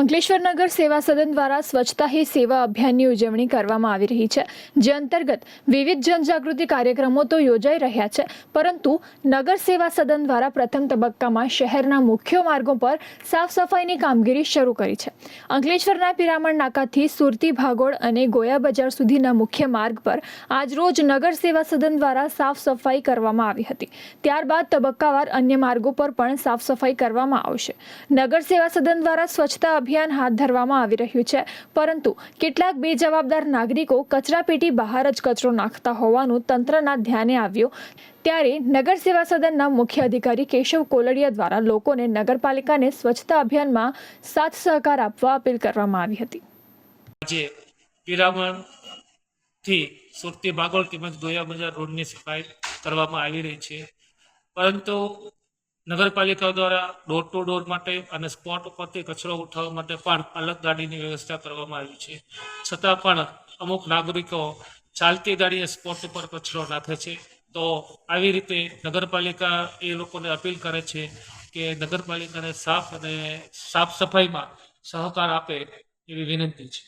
અંકલેશ્વર નગર સેવા સદન દ્વારા સ્વચ્છતા હી સેવા અભિયાનની ઉજવણી કરવામાં આવી રહી છે. જે અંતર્ગત વિવિધ જનજાગૃતિ કાર્યક્રમો તો યોજાઈ રહ્યા છે, પરંતુ નગર સેવા સદન દ્વારા પ્રથમ તબક્કામાં શહેરના મુખ્ય માર્ગો પર સાફ સફાઈની કામગીરી શરૂ કરી છે. અંકલેશ્વરના પિરામણ નાકાથી સુરતી ભાગોળ અને ગોયા બજાર સુધીના મુખ્ય માર્ગ પર આજરોજ નગર સેવા સદન દ્વારા સાફ સફાઈ કરવામાં આવી હતી. ત્યારબાદ તબક્કાવાર અન્ય માર્ગો પર પણ સાફ સફાઈ કરવામાં આવશે. નગર સેવા સદન દ્વારા સ્વચ્છતા અભિયાન હાથ ધરવામાં આવી રહ્યું છે. પરંતુ કેટલાક બેજવાબદાર નાગરિકો કચરાપેટી બહાર જ કચરો નાખતા હોવાનું તંત્રના ધ્યાને આવ્યું. ત્યારે નગર સેવા સદનના મુખ્ય અધિકારી કેશવ કોલડિયા દ્વારા લોકોને નગરપાલિકાને સ્વચ્છતા અભિયાનમાં સાથ સહકાર આપવા અપીલ કરવામાં આવી હતી. આજે પિરામણથી સુરતી બાગોળ તેમજ ગોયા બજાર રોડની સફાઈ કરવામાં આવી રહી છે. પરંતુ નગરપાલિકા દ્વારા ડોર ટુ ડોર માટે અને સ્પોટ ઉપરથી કચરો ઉઠાવવા માટે પણ અલગ ગાડીની વ્યવસ્થા કરવામાં આવી છે. છતાં પણ અમુક નાગરિકો ચાલતી ગાડીએ સ્પોટ ઉપર કચરો નાખે છે. તો આવી રીતે નગરપાલિકા એ લોકોને અપીલ કરે છે કે નગરપાલિકાને સાફ અને સાફ સફાઈમાં સહકાર આપે એવી વિનંતી છે.